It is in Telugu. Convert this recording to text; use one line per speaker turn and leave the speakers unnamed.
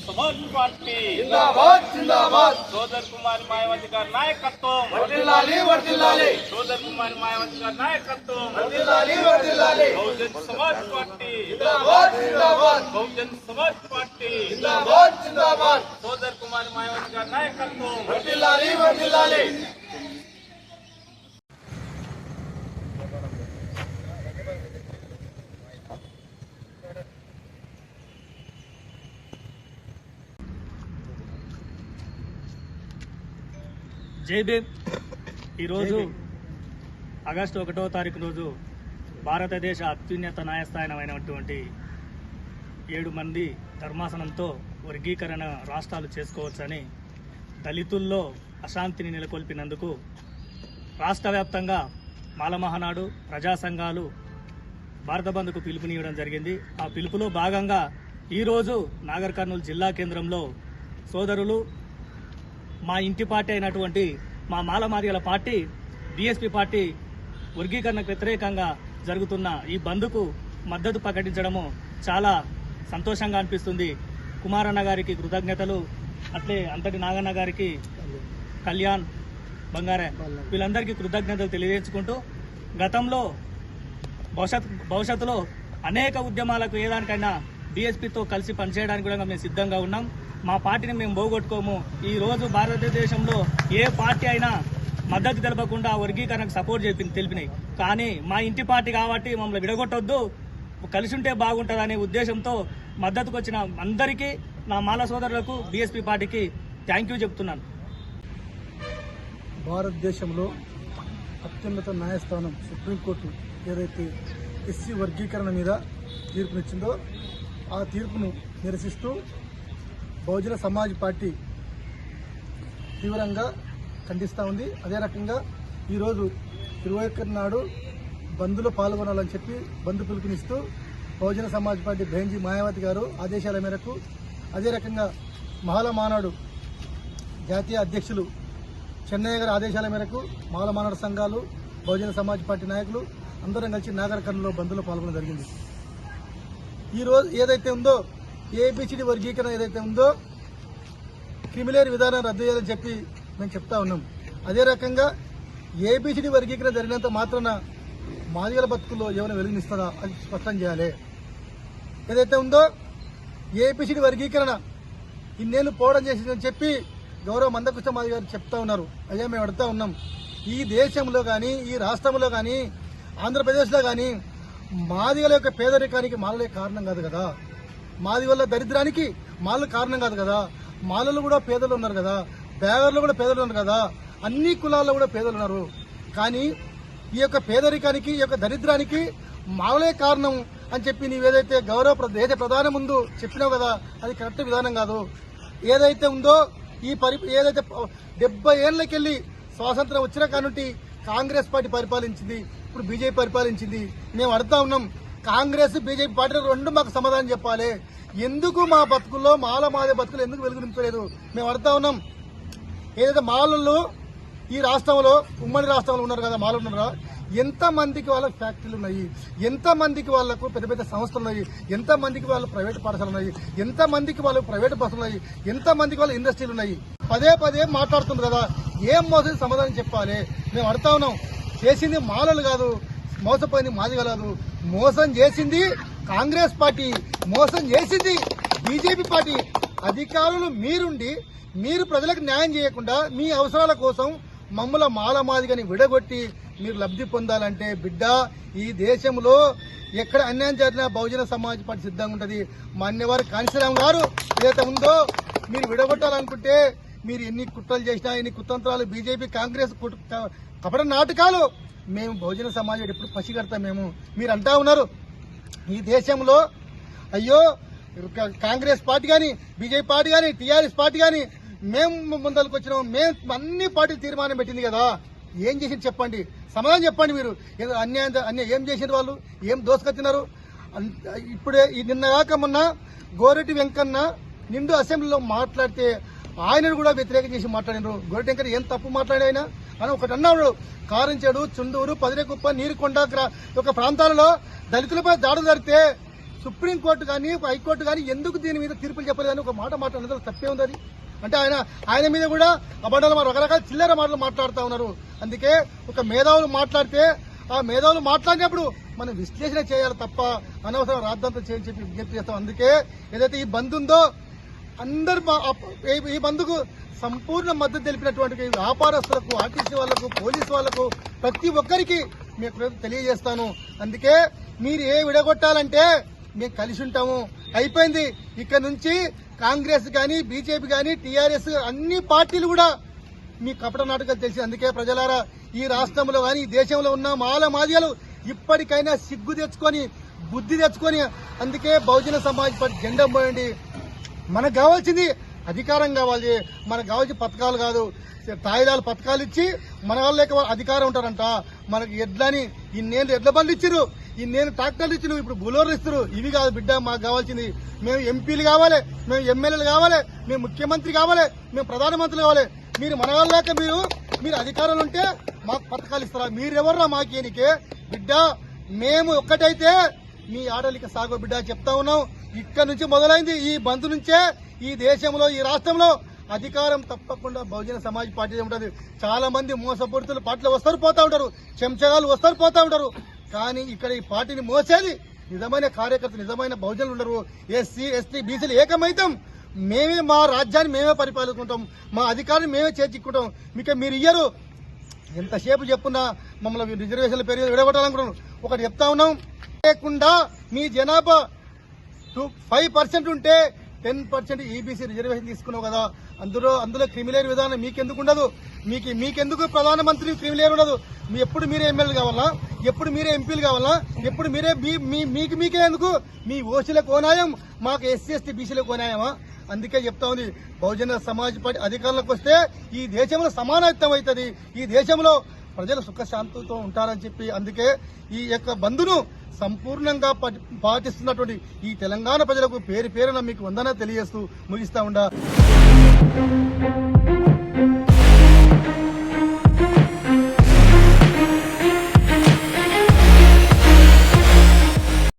సమాజ్ పార్టీ
జిందాబాద్ జిందాబాద్
సోదర్ కుమార్ మాయావతి గారి నాయకత్వం
వర్దిల్లాలి వర్దిల్లాలి
సోదర్ కుమార్ మాయావతి గారి నాయకత్వం
వర్దిల్లాలి వర్దిల్లాలి
బహుజన్ సమాజ్ పార్టీ
జిందాబాద్ జిందాబాద్
బహుజన్ సమాజ్ పార్టీ
జిందాబాద్ జిందాబాద్
సోదర్ కుమార్ మాయావతి గారి నాయకత్వం
వర్దిల్లాలి వర్దిల్లాలి
జై భీమ్. ఈరోజు ఆగస్టు ఒకటో తారీఖు రోజు భారతదేశ అత్యున్నత న్యాయస్థానమైనటువంటి ఏడు మంది ధర్మాసనంతో వర్గీకరణ రాష్ట్రాలు చేసుకోవచ్చని దళితుల్లో అశాంతిని నెలకొల్పినందుకు రాష్ట్ర వ్యాప్తంగా మాలమహనాడు ప్రజా సంఘాలు భారత బంద్కు పిలుపునివ్వడం జరిగింది. ఆ పిలుపులో భాగంగా ఈరోజు నాగర్ కర్నూలు జిల్లా కేంద్రంలో సోదరులు మా ఇంటి పార్టీ అయినటువంటి మా మాలమాదిగల పార్టీ బీఎస్పీ పార్టీ వర్గీకరణకు వ్యతిరేకంగా జరుగుతున్న ఈ బంద్కు మద్దతు ప్రకటించడము చాలా సంతోషంగా అనిపిస్తుంది. కుమారన్న గారికి కృతజ్ఞతలు అట్లే అంతటి నాగన్న గారికి కళ్యాణ్ బంగారే వీళ్ళందరికీ కృతజ్ఞతలు తెలియజేసుకుంటూ గతంలో భవిష్యత్ భవిష్యత్తులో అనేక ఉద్యమాలకు ఏదానికైనా బీఎస్పీతో కలిసి పనిచేయడానికి కూడా మేము సిద్ధంగా ఉన్నాం. మా పార్టీని మేము పోగొట్టుకోము. ఈరోజు భారతదేశంలో ఏ పార్టీ అయినా మద్దతు తెలపకుండా వర్గీకరణకు సపోర్ట్ చెప్పి తెలిపినాయి. కానీ మా ఇంటి పార్టీ కాబట్టి మమ్మల్ని విడగొట్టొద్దు. కలిసి ఉంటే బాగుంటుందనే ఉద్దేశంతో మద్దతుకు వచ్చిన అందరికీ నా మాల సోదరులకు బీఎస్పీ పార్టీకి థ్యాంక్ యూ చెప్తున్నాను.
భారతదేశంలో అత్యున్నత న్యాయస్థానం సుప్రీంకోర్టు ఏదైతే ఎస్సీ వర్గీకరణ మీద తీర్పునిచ్చిందో ఆ తీర్పును నిరసిస్తూ బహుజన సమాజ్ పార్టీ తీవ్రంగా ఖండిస్తూ ఉంది. అదే రకంగా ఈరోజు ఇరవై ఒకటి నాడు బంద్లో పాల్గొనాలని చెప్పి బంద్ పిలుపునిస్తూ బహుజన సమాజ్ పార్టీ బెంజీ మాయావతి గారు ఆదేశాల మేరకు అదే రకంగా మహాల మానాడు జాతీయ అధ్యక్షులు చెన్నయ్య గారి ఆదేశాల మేరకు మాల సంఘాలు బహుజన సమాజ్ పార్టీ నాయకులు అందరం కలిసి నాగరకర్ణలో బంద్లో పాల్గొనడం జరిగింది. ఈరోజు ఏదైతే ఉందో ఏపీసీడీ వర్గీకరణ ఏదైతే ఉందో క్రిమిలేర్ విధానం రద్దు చేయాలని చెప్పి మేము చెప్తా ఉన్నాం. అదే రకంగా ఏబిసిడి వర్గీకరణ జరిగినంత మాత్రాన మాదిగల బతుకుల్లో ఏమైనా వెలుగునిస్తుందా అది స్పష్టం చేయాలి. ఏదైతే ఉందో ఏపీసీడీ వర్గీకరణ ఇన్నేళ్ళు పోవడం చేసిందని చెప్పి గౌరవ మందకృష్ణ మాది గారు చెప్తా ఉన్నారు. అయ్యా మేము అడుగుతా ఉన్నాం. ఈ దేశంలో కానీ ఈ రాష్ట్రంలో కానీ ఆంధ్రప్రదేశ్లో కానీ మాదిగల యొక్క పేదరికానికి మాలలే కారణం కాదు కదా. మాది వల్ల దరిద్రానికి మాలలు కారణం కాదు కదా. మాలలు కూడా పేదలు ఉన్నారు కదా. బేగర్లు కూడా పేదలు ఉన్నారు కదా. అన్ని కులాల్లో కూడా పేదలు ఉన్నారు. కానీ ఈ యొక్క పేదరికానికి ఈ యొక్క దరిద్రానికి మాలలే కారణం అని చెప్పి నీవేదైతే గౌరవ ప్ర- దేశ ఉందో ముందు చెప్పినావు కదా అది కరెక్ట్ విధానం కాదు. ఏదైతే ఉందో ఈ పరి ఏదైతే డెబ్బై ఏళ్ళకెళ్ళి స్వాతంత్రం వచ్చిన కానుంటి కాంగ్రెస్ పార్టీ పరిపాలించింది. ఇప్పుడు బీజేపీ పరిపాలించింది. మేము అడుగుతా ఉన్నాం కాంగ్రెస్ బీజేపీ పార్టీ రెండు మాకు సమాధానం చెప్పాలి. ఎందుకు మా బతుకుల్లో మాల మాదే బతుకులు ఎందుకు వెలుగు నింపలేదు? మేము అడుగుతా ఉన్నాం. ఏదైతే మాలలు ఈ రాష్ట్రంలో ఉమ్మడి రాష్ట్రంలో ఉన్నారు కదా మాలు ఉన్నారా ఎంత మందికి వాళ్ళ ఫ్యాక్టరీలు ఉన్నాయి? ఎంత మందికి వాళ్ళకు పెద్ద పెద్ద సంస్థలు ఉన్నాయి? ఎంత మందికి ప్రైవేట్ పాఠశాలలు ఉన్నాయి? ఎంత మందికి వాళ్ళు ప్రైవేట్ బస్సులు ఉన్నాయి? ఎంత మందికి వాళ్ళ ఇండస్ట్రీలు ఉన్నాయి? పదే పదే మాట్లాడుతుంది కదా. ఏం మోసం సమాధానం చెప్పాలి? మేము అడుగుతా ఉన్నాం. చేసింది మాలలు కాదు. మోసపోయింది మాదిగ మోసం చేసింది కాంగ్రెస్ పార్టీ మోసం చేసింది బీజేపీ పార్టీ. అధికారులు మీరుండి మీరు ప్రజలకు న్యాయం చేయకుండా మీ అవసరాల కోసం మమ్మల మాల మాదిగని విడగొట్టి మీరు లబ్ధి పొందాలంటే బిడ్డ ఈ దేశంలో ఎక్కడ అన్యాయం జరిగినా బహుజన సమాజ్ పార్టీ సిద్ధంగా ఉంటుంది. మాన్యవారు కాంశీరామ్ గారు ఏదైతే ఉందో మీరు విడగొట్టాలనుకుంటే మీరు ఎన్ని కుట్రలు చేసినా ఎన్ని కుతంత్రాలు బీజేపీ కాంగ్రెస్ కుట్- కపట నాటకాలు మేము బహుజన సమాజం ఎప్పుడు పసిగడతాం మేము. మీరు అంటా ఉన్నారు. ఈ దేశంలో అయ్యో కా- కాంగ్రెస్ పార్టీ కానీ బీజేపీ పార్టీ కానీ టీఆర్ఎస్ పార్టీ కానీ మేము ముందరకు వచ్చినాం. మేము అన్ని పార్టీలు తీర్మానం పెట్టింది కదా. ఏం చేసింది చెప్పండి. సమాధానం చెప్పండి మీరు. అన్యాయం అన్యాయం ఏం చేసిన వాళ్ళు? ఏం దోసుకొచ్చినారు? అన్- ఇప్పుడే ఈ నిన్న కాక మొన్న గోరెడ్డి వెంకన్న నిండు అసెంబ్లీలో మాట్లాడితే ఆయనను కూడా వ్యతిరేకం చేసి మాట్లాడినారు. గోరెడ్డి ఏం తప్పు మాట్లాడి ఆయన? అని ఒకటి అన్నాడు. కారంచేడు చుండూరు పదిరేకుప్ప నీరుకొండ యొక్క ప్రాంతాలలో దళితులపై దాడులు జరిగితే సుప్రీంకోర్టు కానీ హైకోర్టు కానీ ఎందుకు దీని మీద తీర్పులు చెప్పలేదని ఒక మాట మాట్లాడినందుకు తప్పే ఉంది అది. అంటే ఆయన ఆయన మీద కూడా అబద్ధాలు రకరకాల చిల్లర మాటలు మాట్లాడుతూ ఉన్నారు. అందుకే ఒక మేధావులు మాట్లాడితే ఆ మేధావులు మాట్లాడినప్పుడు మనం విశ్లేషణ చేయాలి తప్ప అనవసరం రాద్ధాంతం చేయని చెప్పి విజ్ఞప్తి చేస్తాం. అందుకే ఏదైతే ఈ బంద్ ఉందో అందరు ఈ- ఈ సంపూర్ణ మద్దతు తెలిపినటువంటి వ్యాపారస్తులకు ఆర్టీసీ వాళ్ళకు పోలీసు వాళ్ళకు ప్రతి ఒక్కరికి మీకు తెలియజేస్తాను. అందుకే మీరు ఏ విడగొట్టాలంటే మేము కలిసి ఉంటాము. అయిపోయింది. ఇక్కడ నుంచి కాంగ్రెస్ కానీ బీజేపీ కానీ టీఆర్ఎస్ అన్ని పార్టీలు కూడా మీ కపట నాటకాలు తెలిసి అందుకే ప్రజలారా ఈ రాష్ట్రంలో కానీ ఈ దేశంలో ఉన్న మాల మాదిగలు ఇప్పటికైనా సిగ్గు తెచ్చుకొని బుద్ధి తెచ్చుకొని అందుకే బహుజన సమాజ్ పార్టీ జెండా పోయండి మనకు కావాల్సింది అధికారం కావాలి. మనకు కావాల్సిన పథకాలు కాదు. తాయిదాలు పథకాలు ఇచ్చి మన వాళ్ళ లేక అధికారం ఉంటారంట. మనకి ఎడ్లని ఇన్నేళ్ళు ఎడ్ల బండ్లు ఇచ్చారు ఇన్నేళ్ళు ట్రాక్టర్లు ఇచ్చిన ఇప్పుడు బులోర్లు ఇస్తారు ఇవి కాదు బిడ్డ మాకు కావాల్సింది. మేము ఎంపీలు కావాలి. మేము ఎమ్మెల్యేలు కావాలి. మేము ముఖ్యమంత్రి కావాలి. మేము ప్రధానమంత్రి కావాలి. మీరు మన లేక మీరు మీరు అధికారంలో ఉంటే మాకు పథకాలు ఇస్తారా? మీరెవర్రా మాకేనికే? బిడ్డ మేము ఒక్కటైతే మీ ఆడలిక సాగు బిడ్డ చెప్తా ఉన్నాం. ఇక్కడ నుంచి మొదలైంది ఈ బంద్ నుంచే ఈ దేశంలో ఈ రాష్ట్రంలో అధికారం తప్పకుండా బహుజన సమాజ్ పార్టీ ఉంటుంది. చాలా మంది మోసపూరితులు పార్టీలు వస్తారు పోతా ఉంటారు. చెంచగాలు వస్తారు పోతా ఉంటారు. కానీ ఇక్కడ ఈ పార్టీని మోసేది నిజమైన కార్యకర్తలు నిజమైన బహుజనులు ఉండరు. ఎస్సీ ఎస్టీ బీసీలు ఏకమైతాం. మేమే మా రాజ్యాన్ని మేమే పరిపాలించుకుంటాం మా అధికారాన్ని మేమే చేర్చుకుంటాం. మీకు మీరు ఇయ్యరు. ఎంతసేపు చెప్పున్నా మమ్మల్ని రిజర్వేషన్ల పేరు విడగొట్టాలనుకుంటున్నాం ఒకటి చెప్తా ఉన్నాం. లేకుండా మీ జనాభా టూ ఫైవ్ పర్సెంట్ ఉంటే టెన్ పర్సెంట్ ఈబీసీ రిజర్వేషన్ తీసుకున్నావు కదా. అందులో అందులో క్రిమిలేర్ విధానం మీకెందుకు ఉండదు? మీకు మీకెందుకు ప్రధానమంత్రి క్రిమిలేర్ ఉండదు? మీ ఎప్పుడు మీరే ఎమ్మెల్యే కావాలా? ఎప్పుడు మీరే ఎంపీలు కావాలా? ఎప్పుడు మీరే మీ- మీ- మీకు మీకే ఎందుకు? మీ ఓసీలకు ఓనాయం మాకు ఎస్సీ ఎస్టీ బీసీలకు ఓనాయమా? అందుకే చెప్తా ఉంది. బహుజన సమాజ్ పార్టీ అధికారంలోకి వస్తే ఈ దేశంలో సమానత్వం అవుతుంది. ఈ దేశంలో ప్రజలు సుఖశాంతితో ఉంటారని చెప్పి అందుకే ఈ యొక్క బంధును సంపూర్ణంగా పాటిస్తున్నటువంటి ఈ తెలంగాణ ప్రజలకు పేరు పేరున మీకు వందన తెలియజేస్తూ ముగిస్తా ఉండా.